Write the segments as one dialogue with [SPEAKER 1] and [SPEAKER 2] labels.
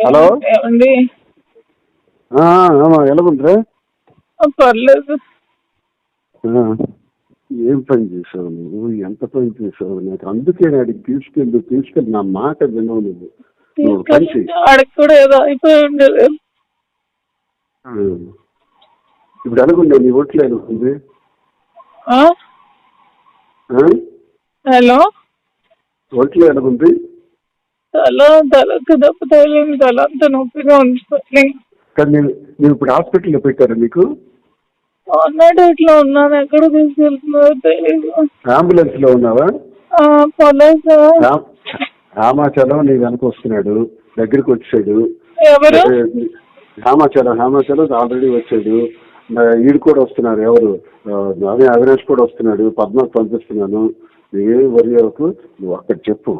[SPEAKER 1] Hello?
[SPEAKER 2] ఏమండి
[SPEAKER 1] ఆ, ఆమా ఎలాగుందిరా
[SPEAKER 2] పర్లేదు.
[SPEAKER 1] ఏం పని చేసావు నువ్వు? ఎంత పని చేసావు నాకు? అందుకే అడిగి తీసుకెళ్ళి తీసుకెళ్ళి. నా మాట వినవు నువ్వు.
[SPEAKER 2] ఆడికి కూడా ఏదో అయిపోయి ఉండేది.
[SPEAKER 1] ఇప్పుడు ఎలాగుండే నీ ఒట్లు?
[SPEAKER 2] ఆ? హలో?
[SPEAKER 1] ఒట్లు ఎలాగుంది
[SPEAKER 2] తల తలకు దెబ్బ తగిలింది తల అంత నొప్పిగా ఉంది
[SPEAKER 1] కానీ నేను నేను ఇప్పుడు హాస్పిటల్లో పెట్టారా నీకు
[SPEAKER 2] అన్నట్టు ఇట్లా ఉన్నాను ఎక్కడ తీసుకెళ్తున్నారో తెలియదు
[SPEAKER 1] అంబులెన్స్లో ఉన్నావా?
[SPEAKER 2] ఆ, పర్లేదు సార్
[SPEAKER 1] రామ్- రామాచలం నీ వెనక వస్తున్నాడు దగ్గరికి వచ్చాడు.
[SPEAKER 2] ఎవరు?
[SPEAKER 1] రామాచలం రామాచలం ఆల్రెడీ వచ్చాడు. ఈడు కూడా వస్తున్నారు ఎవరు? అదే అవినాష్ కూడా వస్తున్నాడు పద్మాకు పంపిస్తున్నాను. నువ్వేం వరి అవ్వకు నువ్వు అక్కడ చెప్పు.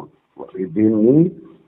[SPEAKER 1] దీన్ని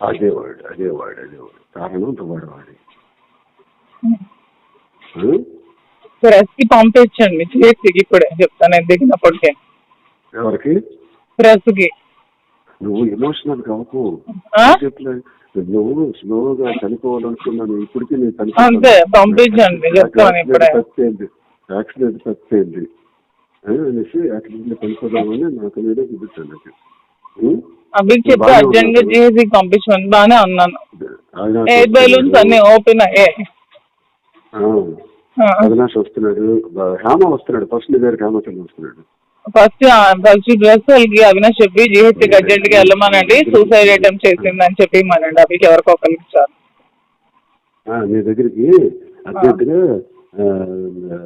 [SPEAKER 1] అదే వాడు అదే వాడు అదే వాడు. కారణం వాడు వాడి.
[SPEAKER 2] ప్రెస్కి పంపించండి. చేతికి ఇప్పుడే చెప్తాను నేను దిగినప్పటికే.
[SPEAKER 1] ఎవరికి?
[SPEAKER 2] ప్రెస్కి
[SPEAKER 1] నువ్వు ఎమోషనల్ కావకు నువ్వు స్లోగా చనిపోవాలనుకున్నాను ఇప్పటికీ నేను
[SPEAKER 2] అంతే, పంపించండి, చెప్తాను ఇప్పుడే.
[SPEAKER 1] యాక్సిడెంట్ చచ్చిపోయింది అనేసి యాక్సిడెంట్ చనిపోదామని నాకు నేనే చూపించాను?
[SPEAKER 2] అభికి చెప్పి
[SPEAKER 1] అర్జెంట్గా.
[SPEAKER 2] చేసి పంపించమని బాగానే ఉన్నాను
[SPEAKER 1] ఆయన
[SPEAKER 2] ఎయిర్ బెలూన్స్ అన్ని ఓపెన్ అయ్యాయి.
[SPEAKER 1] అవినాష్ వస్తున్నాడు. హేమ వస్తున్నాడు. ఫస్ట్ దగ్గర హేమచంద్ర వస్తున్నాడు.
[SPEAKER 2] ఫస్ట్ ఫస్ట్ డ్రెస్ వాళ్ళకి అవినాష్ చెప్పి జిహెచ్కి అర్జెంట్గా వెళ్ళమనండి. సూసైడ్ అటెంప్ట్ చేసిందని చెప్పి ఇమ్మనండి. అభికి ఎవరికో ఒకరికి ఇచ్చారు.
[SPEAKER 1] నీ దగ్గరికి అర్జెంటుగా ఆ, ఆ,